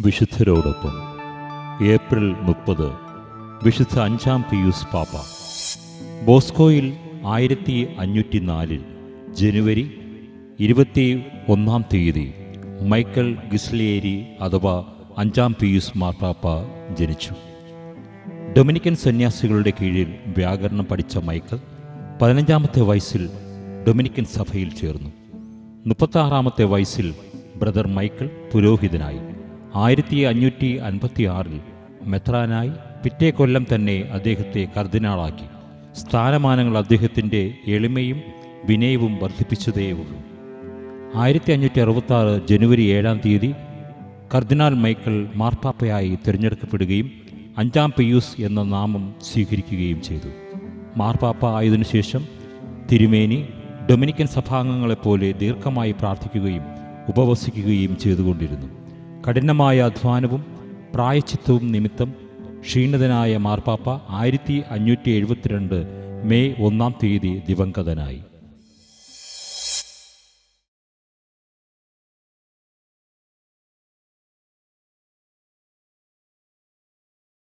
വിശുദ്ധരോടൊപ്പം. April മുപ്പത് വിശുദ്ധ അഞ്ചാം പിയൂസ് പാപ്പ. ബോസ്കോയിൽ ആയിരത്തി അഞ്ഞൂറ്റി നാലിൽ ജനുവരി ഇരുപത്തി ഒന്നാം തീയതി മൈക്കൽ ഗിസ്ലിയേരി അഥവാ അഞ്ചാം പിയൂസ് മാർപ്പാപ്പ ജനിച്ചു. ഡൊമിനിക്കൻ സന്യാസികളുടെ കീഴിൽ വ്യാകരണം പഠിച്ച മൈക്കൽ പതിനഞ്ചാമത്തെ വയസ്സിൽ ഡൊമിനിക്കൻ സഭയിൽ ചേർന്നു. മുപ്പത്താറാമത്തെ വയസ്സിൽ ബ്രദർ മൈക്കിൾ പുരോഹിതനായി. ആയിരത്തി അഞ്ഞൂറ്റി അൻപത്തി ആറിൽ മെത്രാനായി പിറ്റേ കൊല്ലം തന്നെ അദ്ദേഹത്തെ കർദിനാളാക്കി. സ്ഥാനമാനങ്ങൾ അദ്ദേഹത്തിന്റെ എളിമയും വിനയവും വർദ്ധിപ്പിച്ചതേയുള്ളൂ. ആയിരത്തി അഞ്ഞൂറ്റി അറുപത്തി ആറ് ജനുവരി ഏഴാം തീയതി കർദിനാൾ മൈക്കിൾ മാർപ്പാപ്പയായി തിരഞ്ഞെടുക്കപ്പെടുകയും അഞ്ചാം പിയൂസ് എന്ന നാമം സ്വീകരിക്കുകയും ചെയ്തു. മാർപ്പാപ്പ ആയതിനുശേഷം തിരുമേനി ഡൊമിനിക്കൻ സഭാംഗങ്ങളെപ്പോലെ ദീർഘമായി പ്രാർത്ഥിക്കുകയും ഉപവസിക്കുകയും ചെയ്തുകൊണ്ടിരുന്നു. കഠിനമായ അധ്വാനവും പ്രായച്ചിത്തവും നിമിത്തം ക്ഷീണിതനായ മാർപ്പാപ്പ ആയിരത്തി അഞ്ഞൂറ്റി എഴുപത്തിരണ്ട് മെയ് ഒന്നാം തീയതി ദിവംഗതനായി.